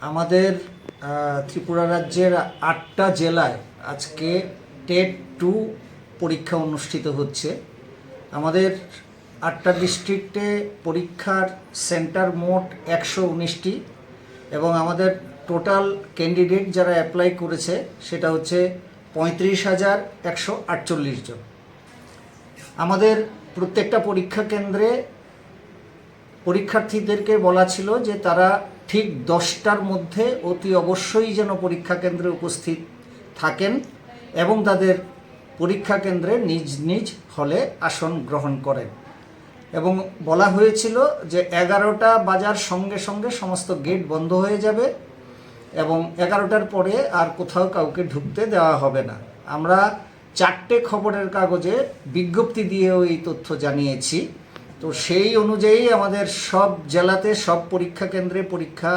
আমাদের ত্রিপুরা রাজ্যের আটটা জেলায় আজকে টেট টু পরীক্ষা অনুষ্ঠিত হচ্ছে। আমাদের আটটা ডিস্ট্রিক্টে পরীক্ষার সেন্টার মোট একশো উনিশটি এবং আমাদের টোটাল ক্যান্ডিডেট যারা অ্যাপ্লাই করেছে সেটা হচ্ছে পঁয়ত্রিশ হাজার একশো আটচল্লিশ জন। আমাদের প্রত্যেকটা পরীক্ষা কেন্দ্রে পরীক্ষার্থীদেরকে বলা ছিল যে তারা ঠিক দশটার মধ্যে অতি অবশ্যই যেন পরীক্ষা কেন্দ্রে উপস্থিত থাকেন এবং তাদের পরীক্ষা কেন্দ্রে নিজ নিজ হলে আসন গ্রহণ করেন। এবং বলা হয়েছিল যে এগারোটা বাজার সঙ্গে সঙ্গে সমস্ত গেট বন্ধ হয়ে যাবে এবং এগারোটার পরে আর কোথাও কাউকে ঢুকতে দেওয়া হবে না। আমরা চারটে খবরের কাগজে বিজ্ঞপ্তি দিয়েও এই তথ্য জানিয়েছি। তো সেই অনুযায়ী আমাদের সব জেলাতে সব পরীক্ষা কেন্দ্রে পরীক্ষা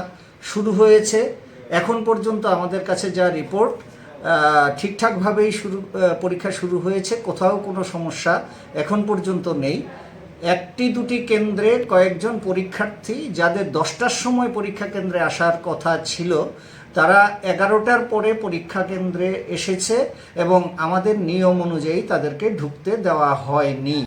শুরু হয়েছে। এখন পর্যন্ত আমাদের কাছে যা রিপোর্ট ঠিকঠাকভাবেই শুরু পরীক্ষা শুরু হয়েছে, কোথাও কোনো সমস্যা এখন পর্যন্ত নেই। একটি দুটি কেন্দ্রে কয়েকজন পরীক্ষার্থী যাদের দশটার সময় পরীক্ষা কেন্দ্রে আসার কথা ছিল, তারা এগারোটার পরে পরীক্ষা কেন্দ্রে এসেছে এবং আমাদের নিয়ম অনুযায়ী তাদেরকে ঢুকতে দেওয়া হয়নি।